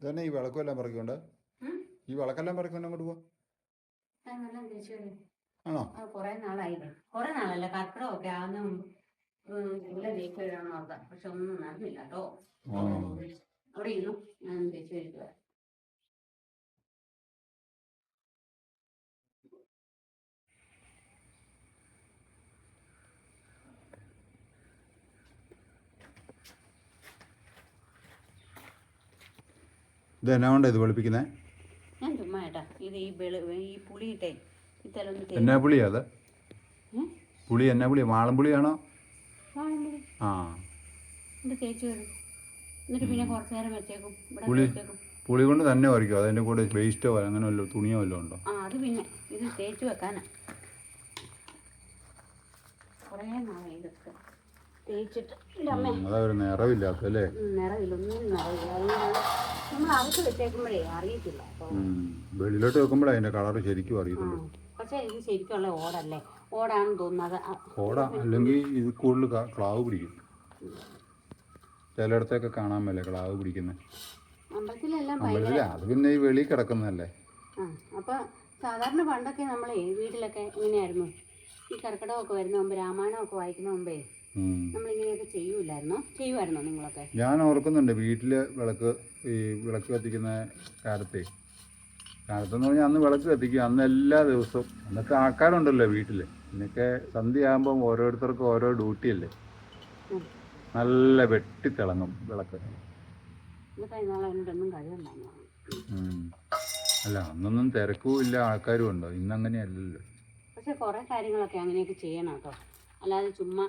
ഇതന്നെ ഈ വിളക്കുമെല്ലാം എല്ലാം ഉം? ഈ വിളക്കെല്ലാം പറിക്കൊണ്ട് അങ്ങോട്ട് പോവാ. ആണോ? കുറെ കുറെ നാളല്ല ആകുന്ന ഇവിടെ വരാമെന്ന് ഓർത്ത പക്ഷെ ഒന്നും നടന്നില്ല കേട്ടോ. അവിടെ ഇരുന്നു. ഞാൻ വരിക ഇത് എന്നാ കൊണ്ടാ ഇത് വെളുപ്പിക്കുന്നത് ഞാൻ ചുമ്മാ ഏട്ടാ ഇത് ഈ വെളു ഈ പുളിയിട്ടേ തേച്ച് എന്നാ പുളിയാ അത്? പുളി എന്നാ പുളി വാഴമ്പുളി ആ. ഇത് തേച്ച് വരും എന്നിട്ട് പിന്നെ കുറച്ച് നേരം വെച്ചേക്കും ഇവിടെ പുളി? പുളി കൊണ്ട് തന്നെ വരയ്ക്കും അതിന്റെ കൂടെ വേസ്റ്റോ അങ്ങനെ വല്ലോ തുണിയോ വല്ലതും ഉണ്ടോ? ആ അത് പിന്നെ ഇത് തേച്ച് വെക്കാനാ. കുറേ നാളായി ഇതൊക്കെ തേച്ചിട്ട്. അതാ ഒരു നിറവില്ലാത്ത നിറവില്ല ഒന്നും നിറവില്ല. നമ്മൾ അകത്ത് വെച്ചേക്കുമ്പോഴേ അറിയത്തില്ല. അപ്പോൾ വെളിയിലോട്ട് വെക്കുമ്പോഴേ അതിന്റെ കളർ ശരിക്കും അറിയത്തുള്ളൂ. പക്ഷേ ഇത് ശരിക്കുള്ള ഓടല്ലേ? ഓടാണെന്ന് തോന്നുന്നത് അല്ലെങ്കിൽ ഇത് കൂടുതൽ ക്ലാവ് പിടിക്കും. ചിലയിടത്തൊക്കെ കാണാൻ മേലെ ക്ലാവ് പിടിക്കുന്നത് അമ്പലത്തിലെല്ലാം ഭയങ്കര അമ്പലത്തിലെ അത് പിന്നെ ഈ വെളി കിടക്കുന്നതല്ലേ? ആ അപ്പോൾ സാധാരണ പണ്ടൊക്കെ നമ്മളെ വീട്ടിലൊക്കെ ഇങ്ങനെയായിരുന്നു. ഈ കർക്കിടകമൊക്കെ വരുന്ന മുമ്പ് രാമായണമൊക്കെ വായിക്കുന്ന മുമ്പേ. നമ്മളിങ്ങനെയൊക്കെ ചെയ്യൂലായിരുന്നോ ചെയ്യുമായിരുന്നോ നിങ്ങളൊക്കെ? ഞാൻ ഓർക്കുന്നുണ്ട് വീട്ടിൽ വിളക്ക് ഈ വിളക്ക് കത്തിക്കുന്ന കാലത്തെ. കാലത്തെന്ന് പറഞ്ഞാൽ അന്ന് വിളക്ക് കത്തിക്കും. അന്ന് എല്ലാ ദിവസവും. അന്നത്തെ ആൾക്കാരുണ്ടല്ലോ വീട്ടിൽ ഇന്നൊക്കെ സന്ധ്യയാകുമ്പം ഓരോരുത്തർക്കും ഓരോ ഡ്യൂട്ടി അല്ലേ? നല്ല വെട്ടിത്തിളങ്ങും വിളക്ക്. അല്ല അന്നൊന്നും തിരക്കും ഇല്ല ആൾക്കാരും ഉണ്ടോ? ഇന്നങ്ങനെയല്ലല്ലോ. പക്ഷെ കുറേ കാര്യങ്ങളൊക്കെ അങ്ങനെയൊക്കെ ചെയ്യണം കേട്ടോ. അല്ലാതെ ചുമ്മാ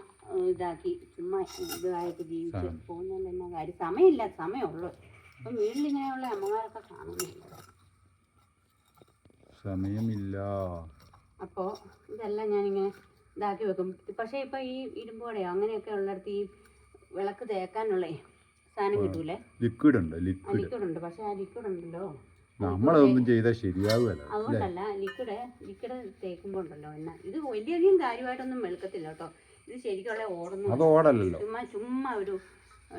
ഇതാക്കി ചുമ്മാ ഇതായിട്ട് ജീവിച്ച് ആ. പോകുന്നതിന്റെ എന്നാ കാര്യം സമയമില്ല സമയമുള്ളൂ. അപ്പം വീട്ടിലിങ്ങനെയുള്ള അമ്മമാരൊക്കെ കാണുന്നില്ല. സമയമില്ല. അപ്പോൾ ഇതെല്ലാം ഞാനിങ്ങനെ ഇതാക്കി വെക്കും. പക്ഷേ ഇപ്പോൾ ഈ ഇരുമ്പോടെയോ അങ്ങനെയൊക്കെ ഉള്ളിടത്ത് ഈ വിളക്ക് തേക്കാനുള്ള സാധനം കിട്ടൂലേ? ലിക്വിഡ് ഉണ്ട് ലിക്വിഡ് ഉണ്ട്. പക്ഷേ ആ ലിക്വിഡ് ഉണ്ടല്ലോ. നമ്മളതൊന്നും ചെയ്താൽ ശരിയാവുമല്ല അതുകൊണ്ടല്ല ലിക്വിഡ് ലിക്വിഡ് തേക്കുമ്പോൾ ഉണ്ടല്ലോ എന്നാ ഇത് വലിയധികം കാര്യമായിട്ടൊന്നും വെളുക്കത്തില്ല കേട്ടോ. ഇത് ശരിക്കുള്ള ഓടുന്നു അത് ഓടല്ലോ ചുമ്മാ ചുമ്മാ ഒരു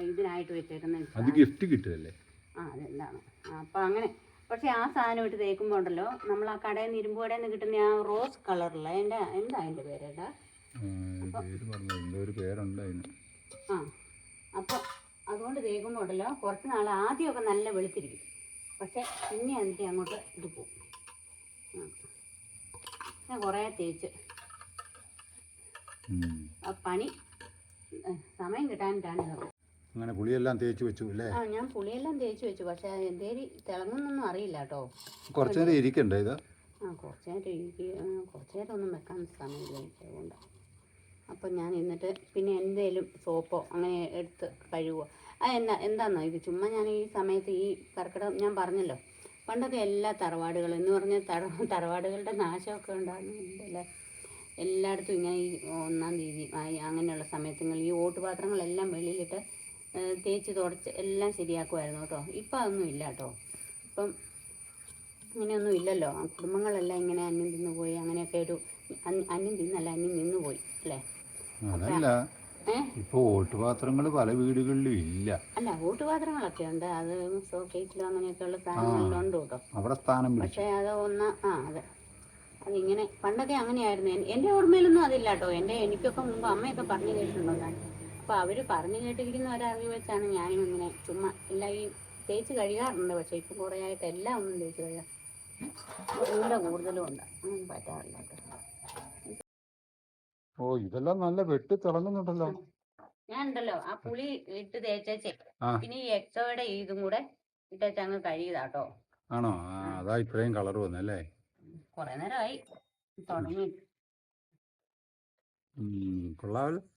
ഇതിനായിട്ട് വെച്ചേക്കുന്ന അത് ഗിഫ്റ്റ് കിട്ടുമല്ലേ ആ അതെന്താണ്. അപ്പം അങ്ങനെ. പക്ഷേ ആ സാധനം ഇട്ട് തേക്കുമ്പോൾ ഉണ്ടല്ലോ നമ്മൾ ആ കടയിൽ നിന്ന് ഇരുമ്പ് കടയിൽ നിന്ന് കിട്ടുന്ന ആ റോസ് കളറുള്ള എന്റെ എന്താ അതിന്റെ പേരേട്ടാ ഒരു പേരുണ്ട് അതിന്. ആ അപ്പോൾ അതുകൊണ്ട് തേക്കുമ്പോൾ ഉണ്ടല്ലോ കുറച്ച് നാൾ ആദ്യമൊക്കെ നല്ല വെളുത്തിരിക്കും. പക്ഷേ പിന്നെ അതിന്റെ അങ്ങോട്ട് ഇത് പോകും ഞാൻ കുറേ തേച്ച്. ആ പണി സമയം കിട്ടാനിട്ടാണ് അങ്ങനെ പുളിയെല്ലാം തേച്ച് വെച്ചു അല്ലേ? ആ ഞാൻ പുളിയെല്ലാം തേച്ച് വെച്ചു. പക്ഷേ എന്തേരി തിളങ്ങുന്നൊന്നും അറിയില്ല കേട്ടോ. കുറച്ച് നേരം ഇരിക്കണ്ടേ ഇത്? ആ കുറച്ച് നേരം ഇരിക്കുക കുറച്ച് നേരം ഒന്നും വെക്കാൻ സമയമില്ല അതുകൊണ്ടാണ് അതുകൊണ്ട്. അപ്പം ഞാൻ എന്നിട്ട് പിന്നെ എന്തേലും സോപ്പോ അങ്ങനെ എടുത്ത് കഴുകുമോ ആ എന്നാ എന്താണെന്നോ ഇത്? ചുമ്മാ ഞാൻ ഈ സമയത്ത് ഈ കർക്കിടകം ഞാൻ പറഞ്ഞല്ലോ. പണ്ടൊക്കെ എല്ലാ തറവാടുകളും എന്ന് പറഞ്ഞാൽ തറ തറവാടുകളുടെ നാശമൊക്കെ ഉണ്ടാകുന്നില്ല എല്ലായിടത്തും ഇങ്ങനെ ഈ ഒന്നാം തീയതി ആയി അങ്ങനെയുള്ള സമയത്തുങ്ങൾ ഈ ഓട്ടുപാത്രങ്ങളെല്ലാം വെളിയിലിട്ട് തേച്ച് തുടച്ച് എല്ലാം ശരിയാക്കുമായിരുന്നു കേട്ടോ. ഇപ്പം അതൊന്നും ഇല്ല കേട്ടോ. ഇപ്പം ഇങ്ങനെയൊന്നും ഇല്ലല്ലോ. ആ കുടുംബങ്ങളെല്ലാം ഇങ്ങനെ അന്യം തിന്നു പോയി അങ്ങനെയൊക്കെ ഒരു അന്യ- അന്യം തിന്നല്ല അന്യം നിന്നു പോയി അല്ലേ അതല്ല. ഏ? ഇപ്പൊ ഓട്ടുപാത്രങ്ങൾ പല വീടുകളിലും ഇല്ല. അല്ല ഓട്ടുപാത്രങ്ങളൊക്കെ ഉണ്ട്. അത് സോക്കേറ്റിലോ അങ്ങനെയൊക്കെയുള്ള സാധനങ്ങളിലും ഉണ്ട് കേട്ടോ. അവിടെ സ്ഥാനം പക്ഷേ അത് ഒന്ന് ആ അതെ അതിങ്ങനെ പണ്ടൊക്കെ അങ്ങനെയായിരുന്നു. എന്റെ എന്റെ ഓർമ്മയിലൊന്നും അതില്ല കേട്ടോ. എന്റെ എനിക്കൊക്കെ മുമ്പ് അമ്മയൊക്കെ പറഞ്ഞു കേട്ടിട്ടുണ്ടോ അപ്പൊ അപ്പോൾ അവർ പറഞ്ഞു കേട്ടിരിക്കുന്ന ഒരറിവ് വെച്ചാണ് ഞാനും ഇങ്ങനെ ചുമ്മാ ഇല്ല ഈ തേച്ച് കഴുകാറുണ്ട്. പക്ഷേ ഇപ്പൊ കുറേ ആയിട്ട് എല്ലാം ഒന്നും തേച്ച് കഴുകാം. കൂടെ കൂടുതലും ഉണ്ട്. ഒന്നും പറ്റാറില്ല കേട്ടോ. ഓ ഇതെല്ലാം നല്ല വെട്ടി തിളങ്ങുന്നുണ്ടല്ലോ. ഞാൻ ഉണ്ടല്ലോ ആ പുളി ഇട്ട് തേച്ചേ. പിന്നെ ഈ എക്സോയുടെ ഇതും കൂടെ ഇട്ടേച്ച് അങ്ങ് കഴുകിയതാട്ടോ ആണോ? അതാ ഇപ്പഴേം കളർ വന്നല്ലേ? കൊറേ നേരമായി തുടങ്ങി. കൊള്ളാവല്ലോ.